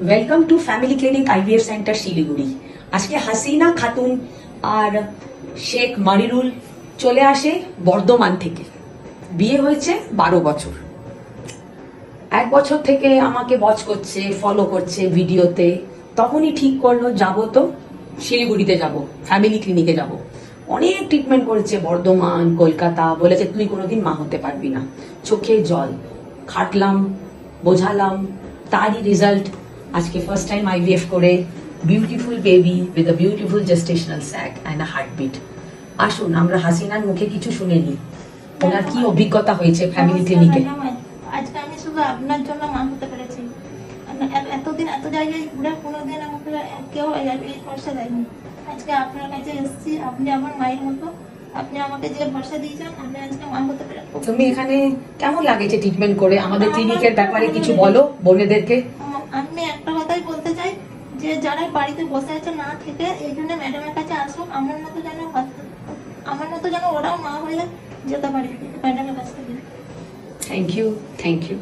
Welcome to Family Clinic IVF centre Siliguri আজকে হাসিনা খাতুন আর শেখ মারিরুল চলে আসে বর্ধমান থেকে। বিয়ে হয়েছে বারো বছর। এক বছর থেকে আমাকে ওয়াচ করছে ফলো করছে ভিডিওতে। তখনই ঠিক করল, যাব তো শিলিগুড়িতে যাব ফ্যামিলি ক্লিনিকে যাব। অনেক ট্রিটমেন্ট করেছে বর্ধমান, কলকাতা, বলেছে তুই কোনোদিন মা হতে পারবি না। চোখে জল, খাটলাম, বোঝালাম, তারই রেজাল্ট আজকে ফার্স্ট টাইম আইভিএফ করে beautiful baby with a beautiful gestational sac and a heartbeat আসুন আমরা হাসিনার মুখে কিছু শুনে নিই। ওনার কি অভিজ্ঞতা হয়েছে ফ্যামিলি ক্লিনিকে আজকে আমি শুধু আপনার জন্য মা হতে পেরেছি। এতদিন এত জায়গায় ঘুরে কোনোদিন আমাকে কেউ এই এই ভরসা দেয়নি। আজকে আপনার কাছে এসেছি আপনি আমার মায়ের মতো। আপনি আমাকে যে ভরসা দিয়েছেন আমি আজকে মা হতে পেরেছি। তুমি এখানে কেমন লাগেছে ট্রিটমেন্ট করে? আমাদের ক্লিনিকের ব্যাপারে কিছু বলো বোনেদেরকে আম- একটা কথাই বলতে চাই যে যারা বাড়িতে বসে আছে না থেকে, এই জন্য ম্যাডামের কাছে আসুক, আমার মতো যেন আমার মতো যেন ওরাও মা হয়ে যেতে পারে। ম্যাডামের কাছ থেকে। Thank you thank you